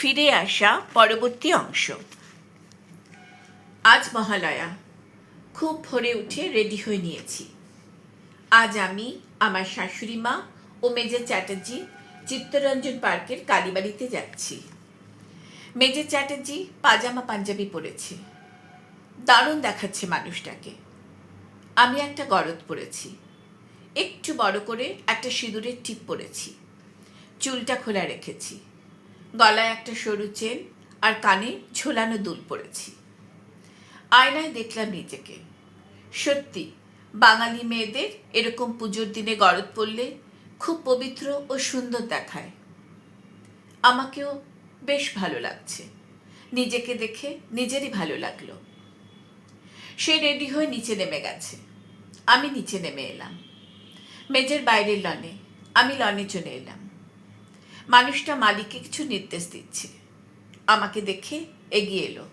ফিরে আসা পরবর্তী অংশ। আজ মহালয়া। খুব ভোরে উঠে রেডি হয়ে নিয়েছি। আজ আমি, আমার শাশুড়ি মা ও মেজর চ্যাটার্জি চিত্তরঞ্জন পার্কের কালীবাড়িতে যাচ্ছি। মেজর চ্যাটার্জি পাজামা পাঞ্জাবি পরেছে। দারুণ দেখাচ্ছে মানুষটাকে। আমি একটা গরদ পরেছি। একটু বড় করে একটা সিঁদুরের টিপ পরেছি। চুলটা খোলা রেখেছি। গলায় একটা সরু চেন আর কানে ঝোলানো দুল পড়েছি আয়নায় দেখলাম নিজেকে। সত্যি, বাঙালি মেয়েদের এরকম পুজোর দিনে গরদ পড়লে খুব পবিত্র ও সুন্দর দেখায়। আমাকেও বেশ ভালো লাগছে। নিজেকে দেখে নিজেরই ভালো লাগল। সে রেডি হয়ে নিচে নেমে গেছে। আমি নিচে নেমে এলাম। মেজের বাইরের লনে, আমি লনে চলে এলাম। মানুষটা মালিককে কিছু নির্দেশ দিচ্ছে। আমাকে দেখে এগিয়ে এলো।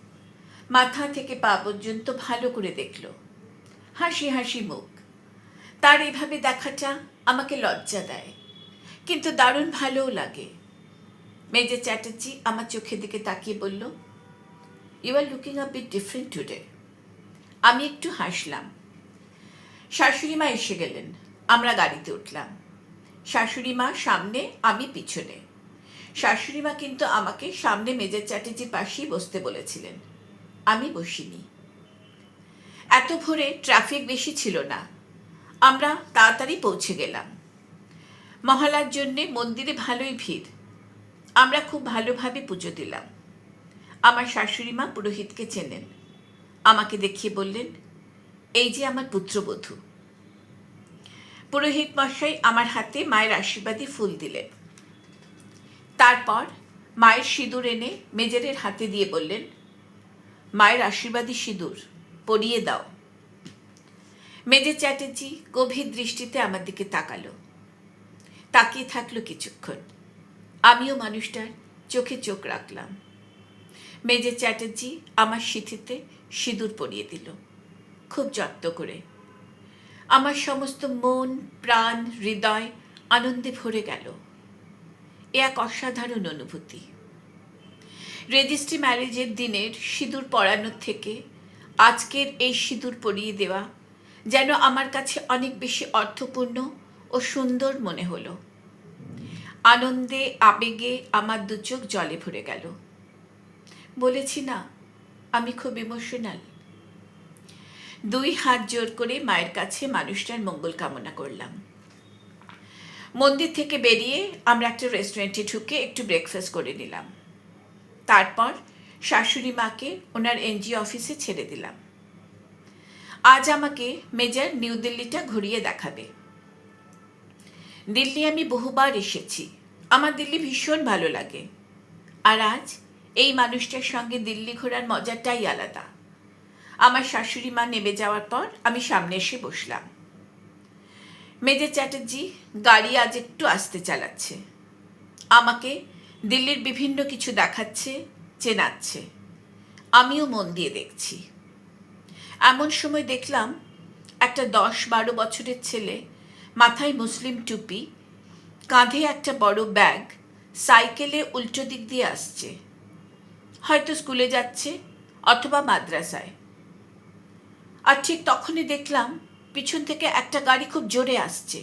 মাথা থেকে পা পর্যন্ত ভালো করে দেখল। হাসি হাসি মুখ। তার এভাবে দেখাটা আমাকে লজ্জা দেয়, কিন্তু দারুণ ভালোও লাগে। মেজর চ্যাটার্জি আমার চোখের দিকে তাকিয়ে বলল you are looking a bit different today আমি একটু হাসলাম। শাশুড়ি মা এসে গেলেন। আমরা গাড়িতে উঠলাম। শাশুড়ি মা সামনে, আমি পিছনে। শাশুড়ি মা কিন্তু আমাকে সামনে মেজর চ্যাটার্জির পাশেই বসতে বলেছিলেন। আমি বসিনি। এত ভোরে ট্রাফিক বেশি ছিল না। আমরা তাড়াতাড়ি পৌঁছে গেলাম। মহালার জন্যে মন্দিরে ভালোই ভিড়। আমরা খুব ভালোভাবে পুজো দিলাম। আমার শাশুড়ি মা পুরোহিতকে চেনেন। আমাকে দেখিয়ে বললেন, এই যে আমার পুত্রবধূ। পুরোহিত মশাই আমার হাতে মায়ের আশীর্বাদী ফুল দিলেন। তারপর মায়ের সিঁদুর এনে মেজরের হাতে দিয়ে বললেন, মায়ের আশীর্বাদী সিঁদুর, পরিয়ে দাও। মেজর চ্যাটার্জি গভীর দৃষ্টিতে আমার দিকে তাকালো। তাকিয়ে থাকল কিছুক্ষণ। আমিও মানুষটার চোখে চোখ রাখলাম। মেজর চ্যাটার্জি আমার সিঁথিতে সিঁদুর পরিয়ে দিল। খুব যত্ন করে আমার সমস্ত মন, প্রাণ, হৃদয় আনন্দে ভরে গেল। এ এক অসাধারণ অনুভূতি। রেজিস্ট্রি ম্যারেজের দিনের সিঁদুর পরানোর থেকে আজকের এই সিঁদুর পরিয়ে দেওয়া যেন আমার কাছে অনেক বেশি অর্থপূর্ণ ও সুন্দর মনে হলো। আনন্দে, আবেগে আমার দু চোখ জলে ভরে গেল। বলেছি না, আমি খুব ইমোশনাল দুই হাত জোর করে মায়ের কাছে মানুষটার মঙ্গল কামনা করলাম। মন্দির থেকে বেরিয়ে আমরা একটা রেস্টুরেন্টে ঢুকে একটু ব্রেকফাস্ট করে নিলাম। তারপর শাশুড়ি মাকে ওনার এনজিও অফিসে ছেড়ে দিলাম। আজ আমাকে মেজর নিউ দিল্লিটা ঘুরিয়ে দেখাবে। দিল্লি আমি বহুবার এসেছি। আমার দিল্লি ভীষণ ভালো লাগে। আর আজ এই মানুষটার সঙ্গে দিল্লি ঘোরার মজাটাই আলাদা। আমার শাশুড়ি মা নেমে যাওয়ার পর আমি সামনে এসে বসলাম। মেজর চ্যাটার্জি গাড়ি আজ একটু আসতে চালাচ্ছে। আমাকে দিল্লির বিভিন্ন কিছু দেখাচ্ছে, চেনাচ্ছে। আমিও মন দিয়ে দেখছি। এমন সময় দেখলাম একটা দশ বারো বছরের ছেলে মাথায় মুসলিম টুপি, কাঁধে একটা বড় ব্যাগ, সাইকেলে উল্টো দিক দিয়ে আসছে। হয়তো স্কুলে যাচ্ছে অথবা মাদ্রাসায়। আর ঠিক তখনই দেখলাম পিছন থেকে একটা গাড়ি খুব জোরে আসছে।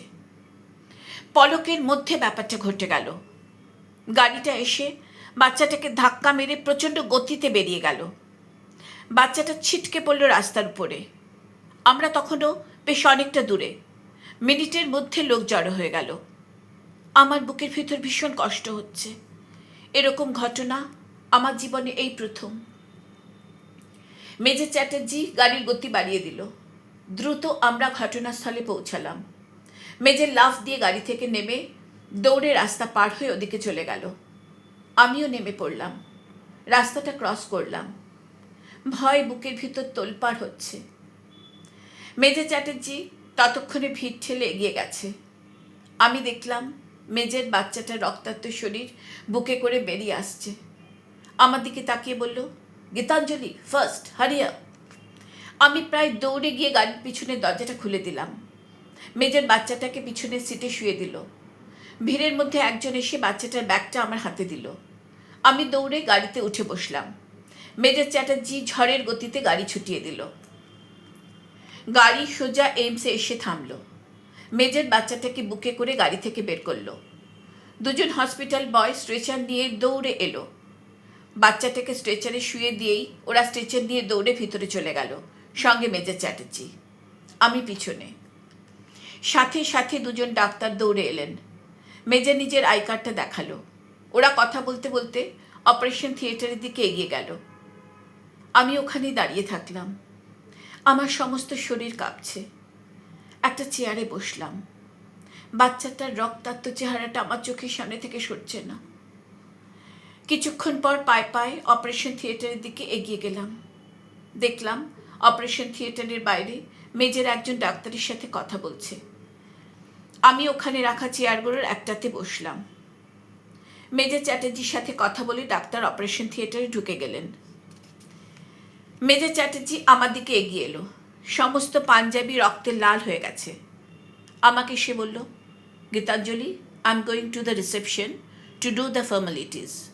পলকের মধ্যে ব্যাপারটা ঘটে গেল। গাড়িটা এসে বাচ্চাটাকে ধাক্কা মেরে প্রচণ্ড গতিতে বেরিয়ে গেল। বাচ্চাটা ছিটকে পড়ল রাস্তার উপরে। আমরা তখনও বেশ অনেকটা দূরে। মিনিটের মধ্যে লোক জড়ো হয়ে গেল। আমার বুকের ভিতর ভীষণ কষ্ট হচ্ছে। এরকম ঘটনা আমার জীবনে এই প্রথম। মেজর চ্যাটার্জি গাড়ির গতি বাড়িয়ে দিল। দ্রুত আমরা ঘটনাস্থলে পৌঁছালাম। মেজর লাফ দিয়ে গাড়ি থেকে নেমে দৌড়ে রাস্তা পার হয়ে ওদিকে চলে গেল। আমিও নেমে পড়লাম। রাস্তাটা ক্রস করলাম। ভয় বুকের ভিতর তোলপাড় হচ্ছে। মেজর চ্যাটার্জি ততক্ষণে ভিড় ঠেলে এগিয়ে গেছে। আমি দেখলাম মেজের বাচ্চাটা রক্তাক্ত শরীর বুকে করে বেরিয়ে আসছে। আমার দিকে তাকিয়ে বলল গীতাঞ্জলি ফার্স্ট হারিয়া আমি প্রায় দৌড়ে গিয়ে গাড়ির পিছনের দরজাটা খুলে দিলাম। মেজের বাচ্চাটাকে পিছনের সিটে শুয়ে দিল। ভিড়ের মধ্যে একজন এসে বাচ্চাটার ব্যাগটা আমার হাতে দিল। আমি দৌড়ে গাড়িতে উঠে বসলাম। মেজর চ্যাটার্জি ঝড়ের গতিতে গাড়ি ছুটিয়ে দিল। গাড়ি সোজা এইমসে এসে থামলো। মেজর বাচ্চাটাকে বুকে করে গাড়ি থেকে বের করল। দুজন হসপিটাল বয় স্ট্রেচার নিয়ে দৌড়ে এলো। বাচ্চাটাকে স্ট্রেচারে শুয়ে দিয়েই ওরা স্ট্রেচার নিয়ে দৌড়ে ভিতরে চলে গেল। সঙ্গে মেজর চ্যাটার্জি। আমি পিছনে। সাথে সাথে দুজন ডাক্তার দৌড়ে এলেন। মেজর নিজের আই কার্ডটা দেখাল। ওরা কথা বলতে বলতে অপারেশন থিয়েটারের দিকে এগিয়ে গেল। আমি ওখানেই দাঁড়িয়ে থাকলাম। আমার সমস্ত শরীর কাঁপছে। একটা চেয়ারে বসলাম। বাচ্চাটার রক্তাক্ত চেহারাটা আমার চোখের সামনে থেকে সরছে না। কিছুক্ষণ পর পায়ে পায়ে অপারেশন থিয়েটারের দিকে এগিয়ে গেলাম। দেখলাম অপারেশন থিয়েটারের বাইরে মেজের একজন ডাক্তারের সাথে কথা বলছে। আমি ওখানে রাখা চেয়ারগুলোর একটাতে বসলাম। মেজর চ্যাটার্জির সাথে কথা বলে ডাক্তার অপারেশন থিয়েটারে ঢুকে গেলেন। মেজর চ্যাটার্জি আমার দিকে এগিয়ে এলো। সমস্ত পাঞ্জাবি রক্তে লাল হয়ে গেছে। আমাকে সে বলল, Gitanjali I am going to the reception to do the formalities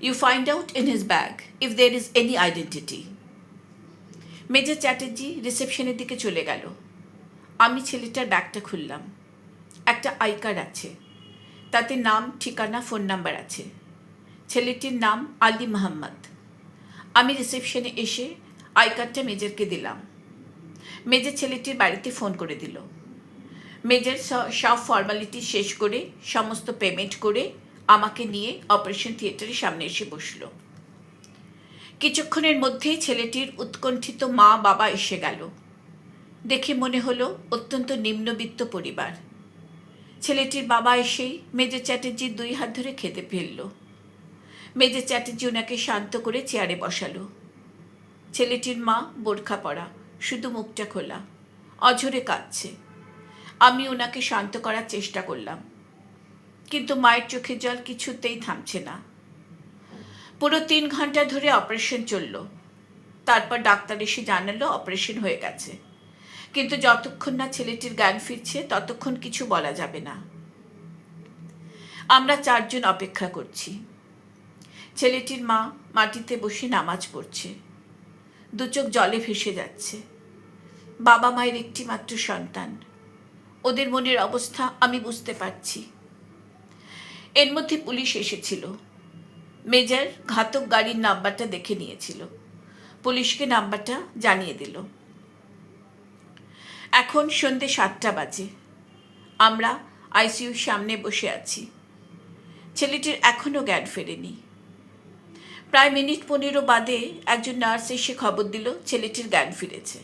you find out in his bag if there is any identity Major Chatterjee রিসেপশনের দিকে চলে গেল। আমি ছেলেটার ব্যাগটা খুললাম। একটা আই কার্ড আছে। তাতে নাম, ঠিকানা, ফোন নাম্বার আছে। ছেলেটির নাম আলী মোহাম্মদ। আমি রিসেপশনে এসে আই কার্ডটা মেজরকে দিলাম। মেজর ছেলেটির বাড়িতে ফোন করে দিল। মেজর সব ফর্মালিটি শেষ করে, সমস্ত পেমেন্ট করে আমাকে নিয়ে অপারেশন থিয়েটারের সামনে এসে বসল। কিছুক্ষণের মধ্যেই ছেলেটির উৎকণ্ঠিত মা বাবা এসে গেল। দেখে মনে হলো অত্যন্ত নিম্নবিত্ত পরিবার। ছেলেটির বাবা এসেই মেজর চ্যাটার্জির দুই হাত ধরে খেতে ফেলল। মেজর চ্যাটার্জি ওনাকে শান্ত করে চেয়ারে বসালো। ছেলেটির মা বোরখা পরা, শুধু মুখটা খোলা, অঝরে কাঁদছে। আমি ওনাকে শান্ত করার চেষ্টা করলাম। কিন্তু মায়ের চোখের জল কিছুতেই থামছে না। পুরো তিন ঘণ্টা ধরে অপারেশন চলল। তারপর ডাক্তার এসে জানালো অপারেশন হয়ে গেছে। কিন্তু যতক্ষণ না ছেলেটির জ্ঞান ফিরছে, ততক্ষণ কিছু বলা যাবে না। আমরা চারজন অপেক্ষা করছি। ছেলেটির মা মাটিতে বসে নামাজ পড়ছে। দু চোখ জলে ভেসে যাচ্ছে। বাবা মায়ের একটি মাত্র সন্তান। ওদের মনের অবস্থা আমি বুঝতে পারছি। এর মধ্যে পুলিশ এসেছিল। মেজর ঘাতক গাড়ির নাম্বারটা দেখে নিয়েছিল। পুলিশকে নাম্বারটা জানিয়ে দিল। এখন সন্ধে সাতটা বাজে। আমরা আইসিইউর সামনে বসে আছি। ছেলেটির এখনও জ্ঞান ফেরেনি। প্রায় মিনিট পনেরো বাদে একজন নার্স এসে খবর দিল ছেলেটির জ্ঞান ফিরেছে।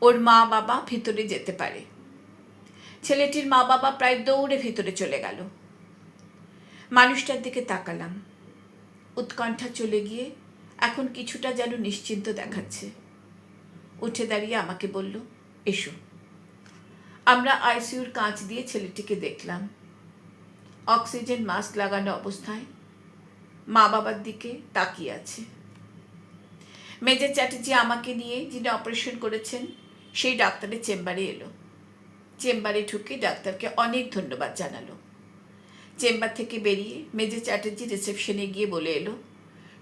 ওর মা বাবা ভিতরে যেতে পারে। ছেলেটির মা বাবা প্রায় দৌড়ে ভিতরে চলে গেল। মানুষটার দিকে তাকালাম। উৎকণ্ঠা চলে গিয়ে এখন কিছুটা যেন নিশ্চিন্ত দেখাচ্ছে। উঠে দাঁড়িয়ে আমাকে বলল, এসো। আমরা আইসিইউর কাঁচ দিয়ে ছেলেটিকে দেখলাম। অক্সিজেন মাস্ক লাগানো অবস্থায় মা বাবার দিকে তাকিয়ে আছে। মেজর চ্যাটার্জি আমাকে নিয়ে যিনি অপারেশন করেছেন, সেই ডাক্তারের চেম্বারে এলো। চেম্বারে ঢুকে ডাক্তারকে অনেক ধন্যবাদ জানালো। চেম্বার থেকে বেরিয়ে মেজর চ্যাটার্জি রিসেপশনে গিয়ে বলে এলো,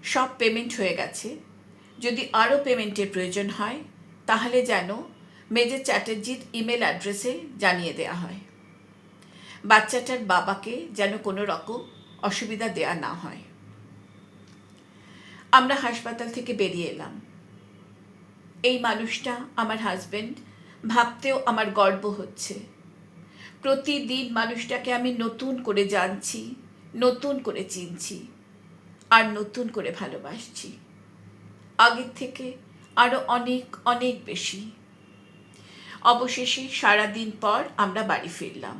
সব পেমেন্ট হয়ে গেছে। যদি আরও পেমেন্টের প্রয়োজন হয়, তাহলে যেন মেজর চ্যাটার্জির ইমেল অ্যাড্রেসে জানিয়ে দেওয়া হয়। বাচ্চাটার বাবাকে যেন কোনো রকম অসুবিধা দেয়া না হয়। আমরা হাসপাতাল থেকে বেরিয়ে এলাম। এই মানুষটা আমার হাজবেন্ড ভাবতেও আমার গর্ব হচ্ছে। প্রতিদিন মানুষটাকে আমি নতুন করে জানছি, নতুন করে চিনছি, আর নতুন করে ভালোবাসছি। আগের থেকে আরও অনেক অনেক বেশি। অবশেষে সারাদিন পর আমরা বাড়ি ফিরলাম।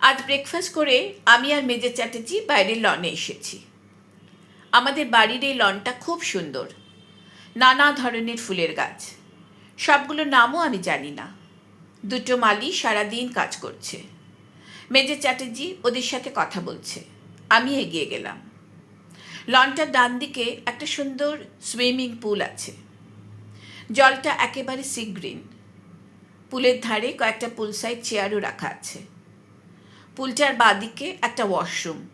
আজ ব্রেকফাস্ট করে আমি আর মেজে চ্যাটার্জি বাইরের লনে এসেছি। আমাদের বাড়ির এই লনটা খুব সুন্দর। নানা ধরনের ফুলের গাছ। সবগুলোর নামও আমি জানি না। দুটো মালি সারাদিন কাজ করছে। মেজর চ্যাটার্জি ওদের সাথে কথা বলছে। আমি এগিয়ে গেলাম। লনটার ডান দিকে একটা সুন্দর সুইমিং পুল আছে। জলটা একেবারে সি গ্রিন। পুলের ধারে কয়েকটা পুল সাইড চেয়ারও রাখা আছে। পুলটার বাদিকে একটা ওয়াশরুম।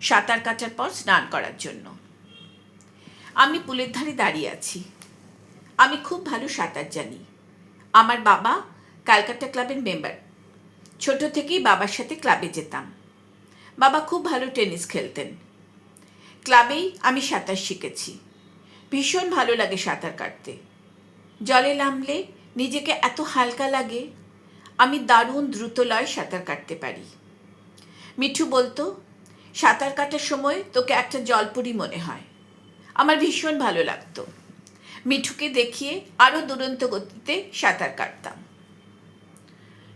সাঁতার কাটার পর স্নান করার জন্য। আমি পুলের ধারে দাঁড়িয়ে আছি। আমি খুব ভালো সাঁতার জানি। আমার বাবা ক্যালকাটা ক্লাবের মেম্বার। ছোট থেকেই বাবার সাথে ক্লাবে যেতাম। বাবা খুব ভালো টেনিস খেলতেন। ক্লাবেই আমি সাঁতার শিখেছি। ভীষণ ভালো লাগে সাঁতার কাটতে। জলে নামলে নিজেকে এত হালকা লাগে, আমি দারুণ দ্রুত লয় সাঁতার কাটতে পারি। মিঠু বলতো, সাঁতার কাটার সময় তোকে একটা জলপুরি মনে হয়। আমার ভীষণ ভালো লাগতো। মিঠুকে দেখিয়ে আরও দুরন্ত গতিতে সাঁতার কাটতাম।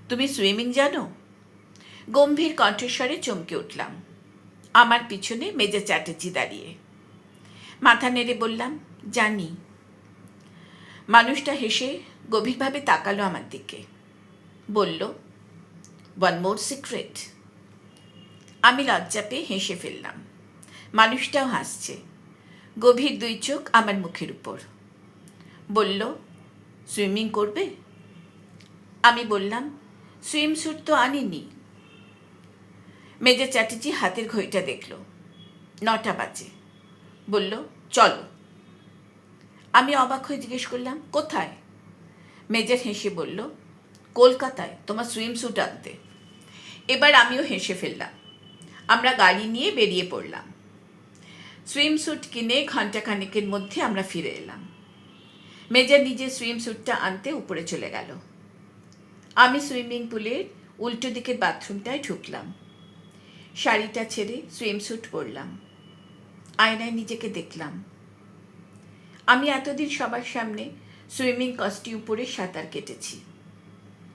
তুমি সুইমিং জানো? গম্ভীর কণ্ঠস্বরে চমকে উঠলাম। আমার পিছনে মেজর চ্যাটার্জি দাঁড়িয়ে। মাথা নেড়ে বললাম, জানি। মানুষটা হেসে গভীরভাবে তাকালো আমার দিকে। বলল ওয়ান মোর সিক্রেট আমি লজ্জা পেয়ে হেসে ফেললাম। মানুষটাও হাসছে। গভীর দুই চোখ আমার মুখের উপর। বলল সুইমিং করবে? আমি বললাম সুইম স্যুট তো আনিনি। মেজর চ্যাটার্জি হাতের ঘড়িটা দেখল। নটা বাজে। বলল, চলো। আমি অবাক হয়ে জিজ্ঞেস করলাম, কোথায়? মেজর হেসে বলল, কলকাতায়, তোমার সুইম স্যুট আনতে। এবার আমিও হেসে ফেললাম। আমরা গাড়ি নিয়ে বেরিয়ে পড়লাম। সুইম স্যুট কিনে ঘন্টাখানেকের মধ্যে আমরা ফিরে এলাম। মেজর নিজের সুইম স্যুটটা আনতে উপরে চলে গেল। আমি সুইমিং পুলের উল্টো দিকের বাথরুমটায় ঢুকলাম। শাড়িটা ছেড়ে সুইম স্যুট পরলাম। আয়নায় নিজেকে দেখলাম। আমি এতদিন সবার সামনে সুইমিং কস্টিউম পরে সাঁতার কেটেছি।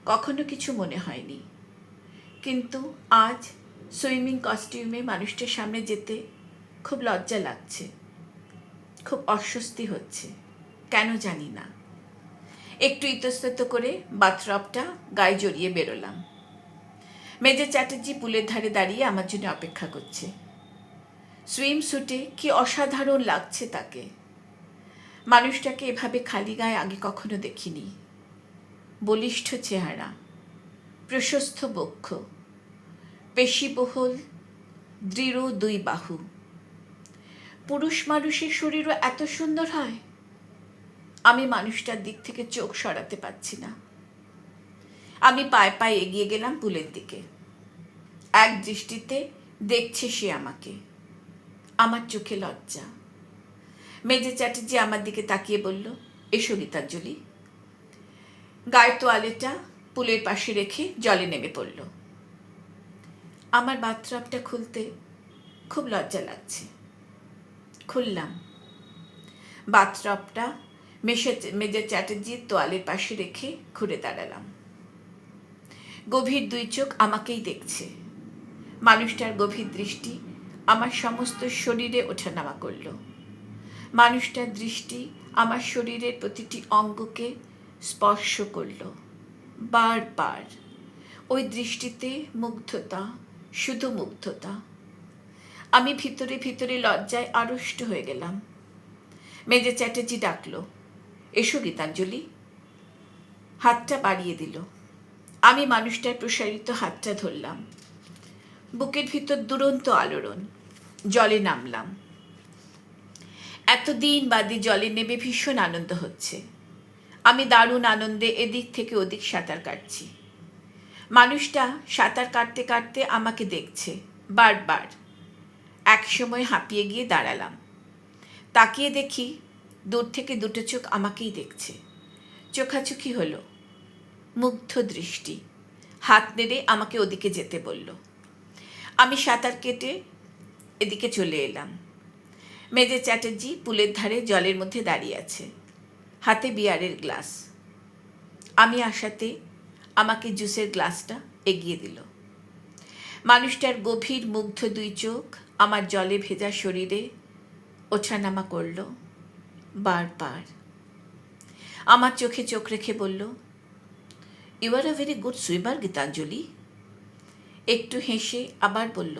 কখনো কিছু মনে হয়নি। কিন্তু আজ সুইমিং কস্টিউমে মানুষটার সামনে যেতে খুব লজ্জা লাগছে। খুব অস্বস্তি হচ্ছে। কেন জানি না। একটু ইতস্তত করে বাথরবটা গায়ে জড়িয়ে বেরোলাম। মেজর চ্যাটার্জি পুলের ধারে দাঁড়িয়ে আমার জন্য অপেক্ষা করছে। সুইম স্যুটে কি অসাধারণ লাগছে তাকে। মানুষটাকে এভাবে খালি গায়ে আগে কখনো দেখিনি। বলিষ্ঠ চেহারা, প্রশস্ত বক্ষ, পেশিবহুল, দৃঢ় দুই বাহু। পুরুষ মানুষের শরীরও এত সুন্দর হয়। আমি মানুষটার দিক থেকে চোখ সরাতে পারছি না। আমি পায়ে পায়ে এগিয়ে গেলাম পুলের দিকে। এক দৃষ্টিতে দেখছে সে আমাকে। আমার চোখে লজ্জা। মেজে চ্যাটার্জি আমার দিকে তাকিয়ে বলল, এসো গীতাঞ্জলি। গায়ের তোয়ালেটা পুলের পাশে রেখে জলে নেমে পড়ল। আমার বাথরাবটা খুলতে খুব লজ্জা লাগছে। খুললাম। বাথরবটা মেশে মেজর চ্যাটার্জির তোয়ালের পাশে রেখে ঘুরে দাঁড়ালাম। গভীর দুই চোখ আমাকেই দেখছে। মানুষটার গভীর দৃষ্টি আমার সমস্ত শরীরে ওঠানামা করল। মানুষটার দৃষ্টি আমার শরীরের প্রতিটি অঙ্গকে স্পর্শ করল। বারবার। ওই দৃষ্টিতে মুগ্ধতা, শুধু মুগ্ধতা। আমি ভিতরে ভিতরে লজ্জায় আড়ষ্ট হয়ে গেলাম। মেজর চ্যাটার্জি ডাকলো এসো গীতাঞ্জলি। হাতটা বাড়িয়ে দিল। আমি মানুষটার প্রসারিত হাতটা ধরলাম। বুকের ভিতর দুরন্ত আলোড়ন। জলে নামলাম। এতদিন বাদে জলে নেবে ভীষণ আনন্দ হচ্ছে। আমি দারুণ আনন্দে এদিক থেকে ওদিক সাঁতার কাটছি। মানুষটা সাঁতার কাটতে কাটতে আমাকে দেখছে, বারবার। এক সময় হাঁপিয়ে গিয়ে দাঁড়ালাম। তাকিয়ে দেখি দূর থেকে দুটো চোখ আমাকেই দেখছে। চোখাচোখি হলো। মুগ্ধ দৃষ্টি। হাত নেড়ে আমাকে ওদিকে যেতে বলল। আমি সাঁতার কেটে এদিকে চলে এলাম। মেজর চ্যাটার্জি পুলের ধারে জলের মধ্যে দাঁড়িয়ে আছে। হাতে বিয়ারের গ্লাস। আমি আসাতে আমাকে জুসের গ্লাসটা এগিয়ে দিল। মানুষটার গভীর মুগ্ধ দুই চোখ আমার জলে ভেজা শরীরে ওঠানামা করল। বারবার। আমার চোখে চোখ রেখে বলল you are a very good swimmer Gitanjali. একটু হেসে আবার বলল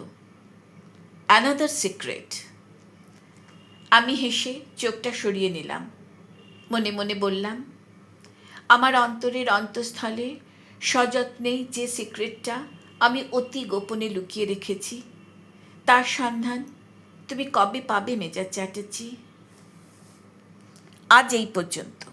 অ্যানাদার সিক্রেট আমি হেসে চোখটা সরিয়ে নিলাম। মনে মনে বললাম, আমার অন্তরের অন্তঃস্থলে সযত্নেই যে সিক্রেটটা আমি অতি গোপনে লুকিয়ে রেখেছি, তার সন্ধান তুমি কবে পাবে মেজাজ চ্যাটার্জি? আজ এই পর্যন্ত।